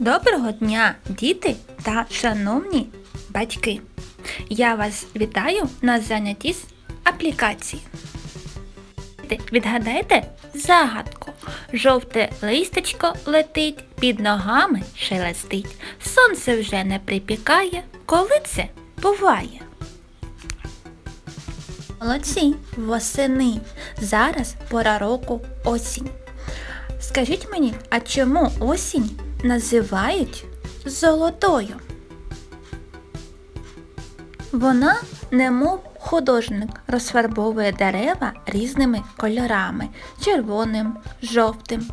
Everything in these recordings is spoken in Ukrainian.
Доброго дня, діти та шановні батьки! Я вас вітаю на занятті з аплікації. Відгадайте загадку. Жовте листечко летить, під ногами шелестить. Сонце вже не припікає. Коли це буває? Молодці, восени. Зараз пора року осінь. Скажіть мені, а чому осінь називають золотою? Вона, немов художник, розфарбовує дерева різними кольорами червоним, жовтим,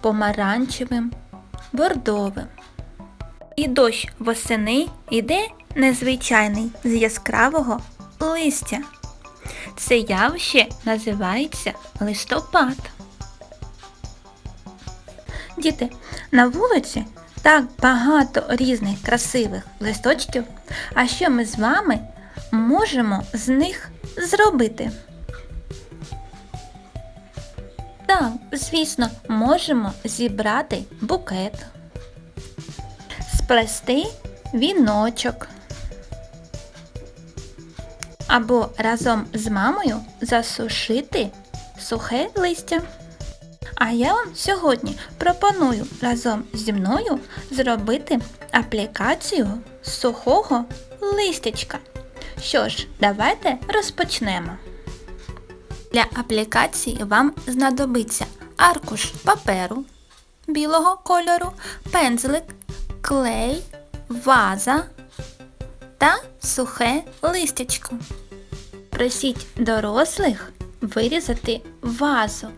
помаранчевим, бордовим. І дощ восени йде незвичайний з яскравого листя. Це явище називається листопад. Діти, на вулиці так багато різних красивих листочків, а що ми з вами можемо з них зробити? Так, звісно, можемо зібрати букет, сплести віночок. Або разом з мамою засушити сухе листя. А я вам сьогодні пропоную разом зі мною зробити аплікацію сухого листячка. Що ж, давайте розпочнемо. Для аплікації вам знадобиться аркуш паперу білого кольору, пензлик, клей, ваза та сухе листячко. Просіть дорослих вирізати вазу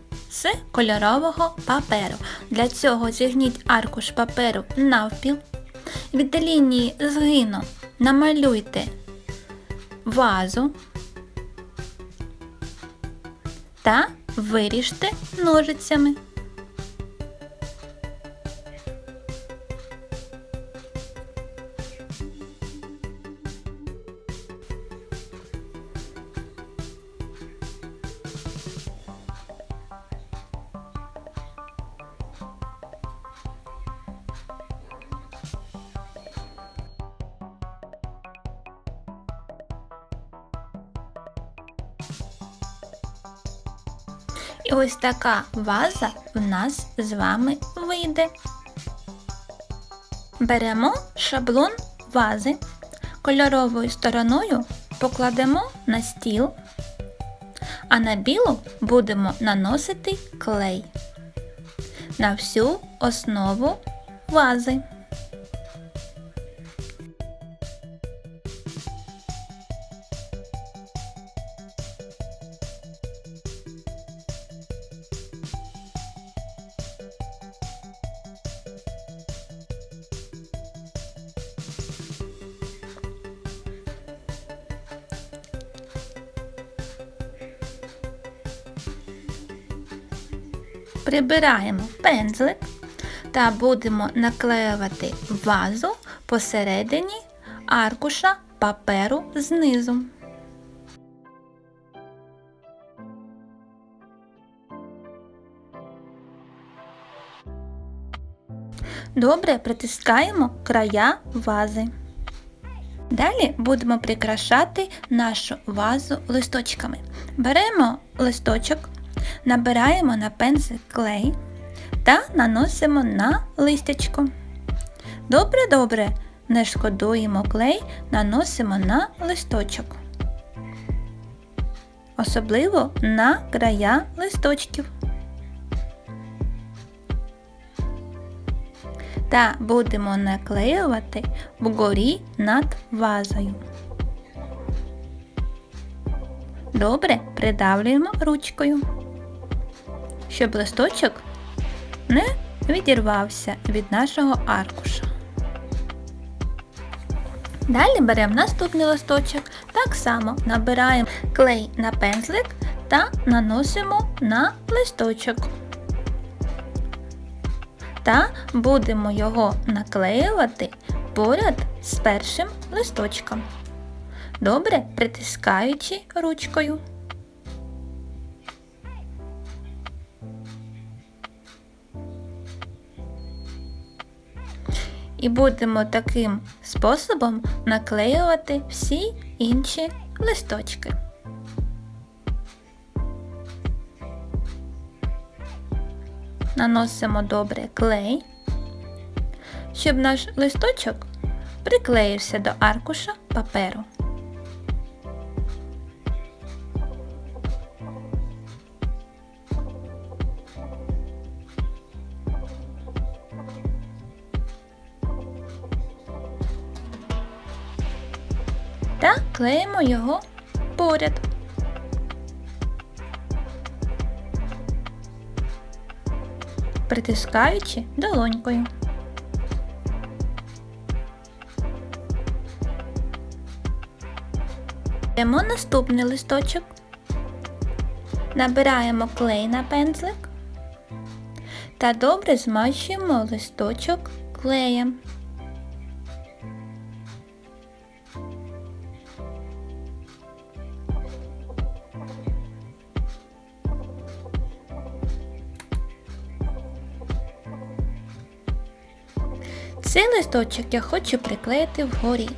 з кольорового паперу. Для цього зігніть аркуш паперу навпіл. Від лінії згину намалюйте вазу та виріжте ножицями. І ось така ваза в нас з вами вийде. Беремо шаблон вази, кольоровою стороною покладемо на стіл, а на білу будемо наносити клей на всю основу вази. Прибираємо пензлик та будемо наклеювати вазу посередині аркуша паперу знизу. Добре притискаємо края вази. Далі будемо прикрашати нашу вазу листочками. Беремо листочок, набираємо на пензлик клей та наносимо на листячко. Добре-добре не шкодуємо клей, наносимо на листочок. Особливо на края листочків. Та будемо наклеювати вгорі над вазою. Добре придавлюємо ручкою, щоб листочок не відірвався від нашого аркуша. Далі беремо наступний листочок, так само набираємо клей на пензлик та наносимо на листочок. Та будемо його наклеювати поряд з першим листочком, добре притискаючи ручкою. І будемо таким способом наклеювати всі інші листочки. Наносимо добре клей, щоб наш листочок приклеївся до аркуша паперу. Та клеїмо його поряд. Притискаючи долонькою. Беремо наступний листочок, набираємо клей на пензлик та добре змащуємо листочок клеєм. Цей листочок я хочу приклеїти вгорі.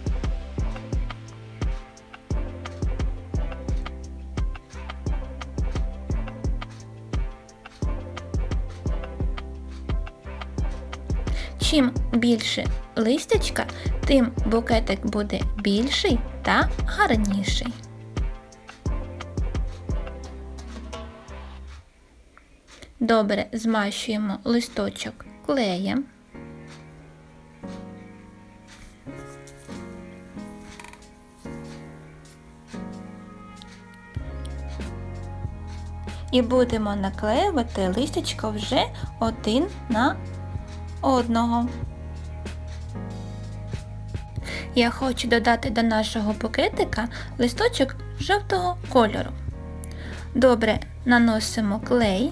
Чим більше листячка, тим букетик буде більший та гарніший. Добре змащуємо листочок клеєм. І будемо наклеювати листячко вже один на одного. Я хочу додати до нашого букетика листочок жовтого кольору. Добре наносимо клей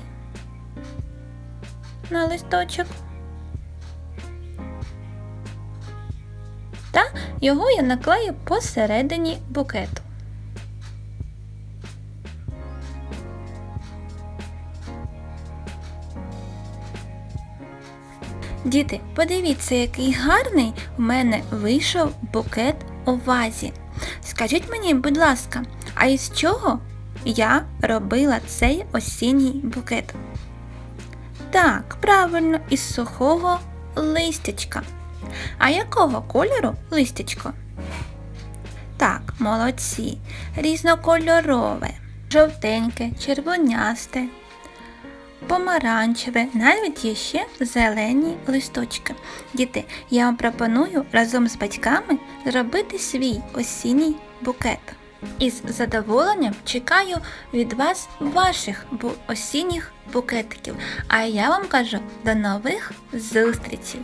на листочок. Та його я наклею посередині букету. Діти, подивіться, який гарний у мене вийшов букет у вазі. Скажіть мені, будь ласка, а із чого я робила цей осінній букет? Так, правильно, із сухого листячка. А якого кольору листячко? Так, молодці, різнокольорове, жовтеньке, червонясте, помаранчеве, навіть є ще зелені листочки. Діти, я вам пропоную разом з батьками зробити свій осінній букет. Із задоволенням чекаю від вас ваших осінніх букетиків. А я вам кажу до нових зустрічей!